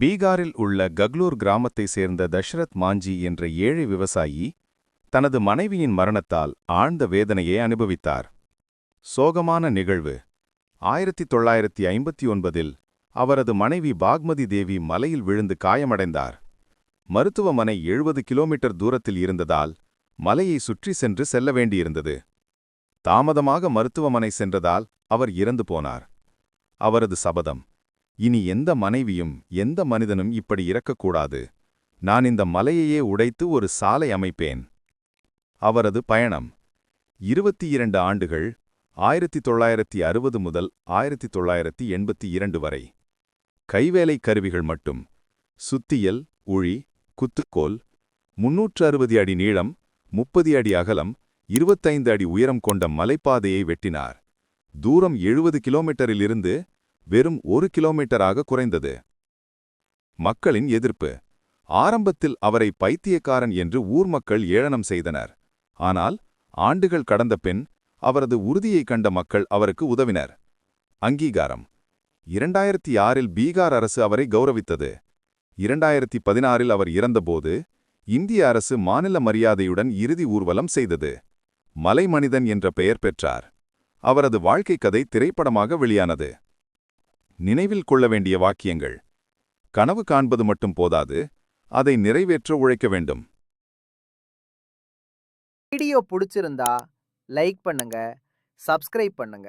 பீகாரில் உள்ள கக்லூர் கிராமத்தை சேர்ந்த தஷ்ரத் மாஞ்சி என்ற ஏழை விவசாயி தனது மனைவியின் மரணத்தால் ஆழ்ந்த வேதனையை அனுபவித்தார். சோகமான நிகழ்வு. ஆயிரத்தி தொள்ளாயிரத்தி ஐம்பத்தி ஒன்பதில் அவரது மனைவி பாக்மதி தேவி மலையில் விழுந்து காயமடைந்தார். மருத்துவமனை எழுபது கிலோமீட்டர் தூரத்தில் இருந்ததால் மலையை சுற்றி சென்று செல்ல வேண்டியிருந்தது. தாமதமாக மருத்துவமனை சென்றதால் அவர் இறந்து போனார். அவரது சபதம். இனி எந்த மனைவியும் எந்த மனிதனும் இப்படி இறக்கக்கூடாது. நான் இந்த மலையையே உடைத்து ஒரு சாலை அமைப்பேன். அவரது பயணம். இருபத்தி இரண்டு ஆண்டுகள் ஆயிரத்தி தொள்ளாயிரத்தி அறுபது முதல் ஆயிரத்தி தொள்ளாயிரத்தி எண்பத்தி இரண்டு வரை. கைவேலை கருவிகள் மட்டும். சுத்தியல் உழி குத்துக்கோல். முன்னூற்று அறுபது அடி நீளம் முப்பது அடி அகலம் இருபத்தைந்து அடி உயரம் கொண்ட மலைப்பாதையை வெட்டினார். தூரம் எழுபது கிலோமீட்டரிலிருந்து வெறும் ஒரு கிலோமீட்டராக குறைந்தது. மக்களின் எதிர்ப்பு. ஆரம்பத்தில் அவரை பைத்தியக்காரன் என்று ஊர் மக்கள் ஏளனம் செய்தனர். ஆனால் ஆண்டுகள் கடந்த பின் அவரது உறுதியை கண்ட மக்கள் அவருக்கு உதவினர். அங்கீகாரம். இரண்டாயிரத்தி ஆறில் பீகார் அரசு அவரை கௌரவித்தது. இரண்டாயிரத்தி பதினாறில் அவர் இறந்தபோது இந்திய அரசு மாநில மரியாதையுடன் இறுதி ஊர்வலம் செய்தது. மலைமனிதன் என்ற பெயர் பெற்றார். அவரது வாழ்க்கை கதை திரைப்படமாக வெளியானது. நினைவில் கொள்ள வேண்டிய வாக்கியங்கள். கனவு காண்பது மட்டும் போதாது அதை நிறைவேற்ற உழைக்க வேண்டும். வீடியோ பிடிச்சிருந்தா லைக் பண்ணுங்க சப்ஸ்கிரைப் பண்ணுங்க.